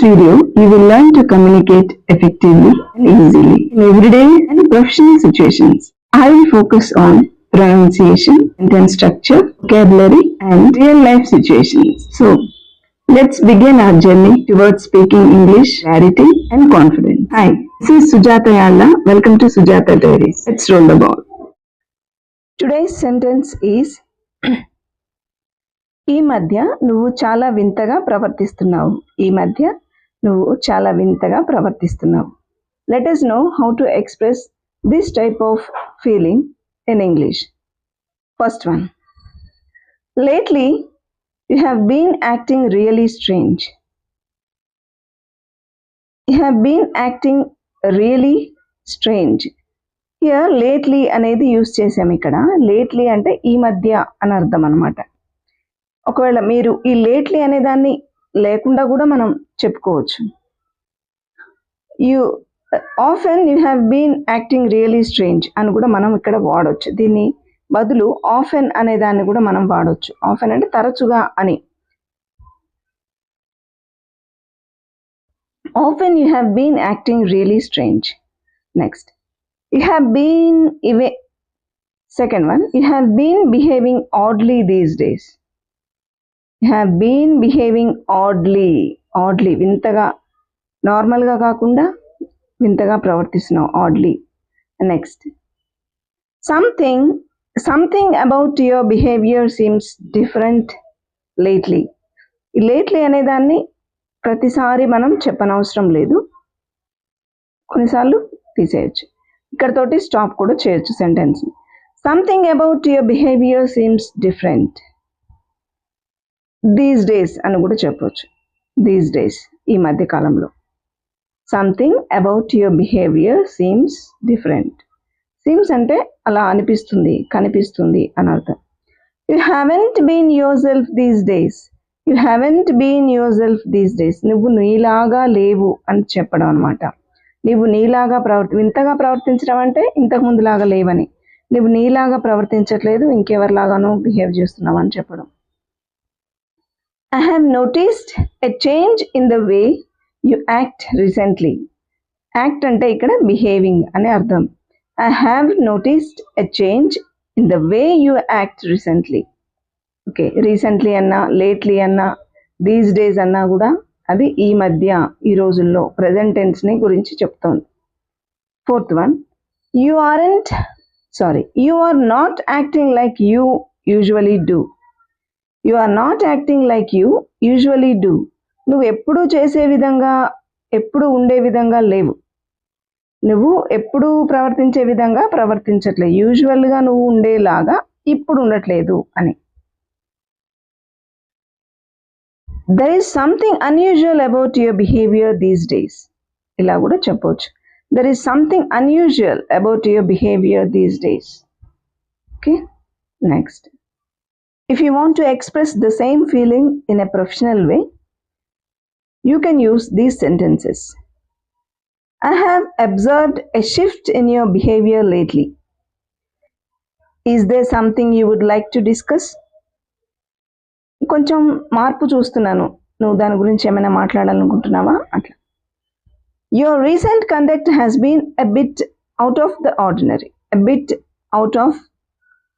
video, you will learn to communicate effectively and easily in everyday and professional situations. I will focus on pronunciation, sentence structure, vocabulary, and real life situations. So, let's begin our journey towards speaking English, clarity, and confidence. Hi, this is Sujata Yalla. Welcome to Sujata Diaries. Let's roll the ball. Today's sentence is ఈ మధ్య నువ్వు చాలా వింతగా ప్రవర్తిస్తున్నావు ఈ మధ్య నువ్వు చాలా వింతగా ప్రవర్తిస్తున్నావు. Let us know how to express this type of feeling in English first one lately you have been acting really strange you have been acting really strange here lately అనేది యూస్ చేసాము ఇక్కడ. లేట్లీ అంటే ఈ మధ్య అని అర్థం అనమాట ఒకవేళ మీరు ఈ లేట్లీ అనే దాన్ని లేకుండా కూడా మనం చెప్పుకోవచ్చు. You often you have been acting really strange అని కూడా మనం ఇక్కడ వాడవచ్చు దీన్ని బదులు ఆఫెన్ అనే దాన్ని కూడా మనం వాడవచ్చు ఆఫెన్ అంటే తరచుగా అని. Often you have been acting really strange next you have been ఇవే second one you have been behaving oddly these days have been behaving oddly oddly వింతగా నార్మల్గా కాకుండా వింతగా ప్రవర్తిస్తున్నావు oddly next something something about your behaviour seems different lately lately అనే దాన్ని ప్రతిసారి మనం చెప్పనవసరం లేదు. కొన్నిసార్లు తీసేయచ్చు. ఇక్కడతోటి స్టాప్ కూడా చేయొచ్చు సెంటెన్స్ని something about your behaviour seems different these days అని కూడా చెప్పవచ్చు దీస్ డేస్ ఈ మధ్య కాలంలో. Something about your behaviour seems different seems అంటే అలా అనిపిస్తుంది కనిపిస్తుంది అని అర్థం. You haven't been yourself these days you haven't been yourself these days నువ్వు నీలాగా లేవు అని చెప్పడం అనమాట నువ్వు నీలాగా ప్రవర్తి ఇంతగా ప్రవర్తించడం అంటే ఇంతకుముందులాగా లేవని. నువ్వు నీలాగా ప్రవర్తించట్లేదు ఇంకెవరిలాగానో బిహేవ్ చేస్తున్నావు అని చెప్పడం. I have noticed a change in the way you act recently. Act అంటే ఇక్కడ బిహేవింగ్ అనే అర్థం. I have noticed a change in the way you act recently okay recently అన్నా లేట్లీ అన్నా దీస్ డేస్ అన్నా కూడా అది ఈ మధ్య ఈ రోజుల్లో ప్రజెంటెన్స్ని గురించి చెప్తోంది. Fourth one you aren't sorry you are not acting like you usually do you are not acting like you usually do. నువ్వు ఎప్పుడూ చేసే విధంగా ఎప్పుడు ఉండే విధంగా లేవు. నువ్వు ఎప్పుడు ప్రవర్తించే విధంగా ప్రవర్తించట్లేదు. యూజువల్గా నువ్వు ఉండేలాగా ఇప్పుడు ఉండట్లేదు అని. There is something unusual about your behaviour these days ఇలా కూడా చెప్పవచ్చు there is something unusual about your behaviour these days okay next If you want to express the same feeling in a professional way, you can use these sentences. I have observed a shift in your behavior lately. Is there something you would like to discuss? కొంచెం మార్పు చూస్తున్నాను నువ్వు దాని గురించి ఏమైనా మాట్లాడాలనుకుంటున్నావా అట్లా your recent conduct has been a bit out of the ordinary a bit out of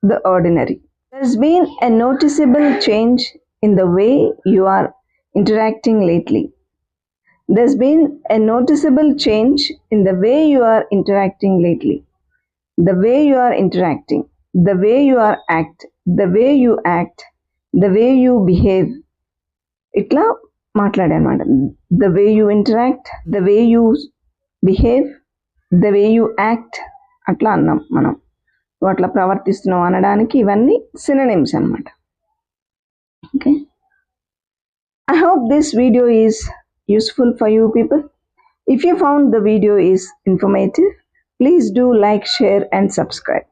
the ordinary There's been a noticeable change in the way you are interacting lately. There's been a noticeable change in the way you are interacting lately. The way you are interacting, the way you are act, the way you act, the way you behave. ఇట్లా మాట్లాడానమాట the way you interact the way you behave the way you act అట్లా అన్నాం మనం నువ్వు అట్లా ప్రవర్తిస్తున్నావు అనడానికి ఇవన్నీ synonyms అనమాట okay I hope this video is useful for you people if you found the video is informative please do like share and subscribe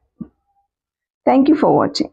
thank you for watching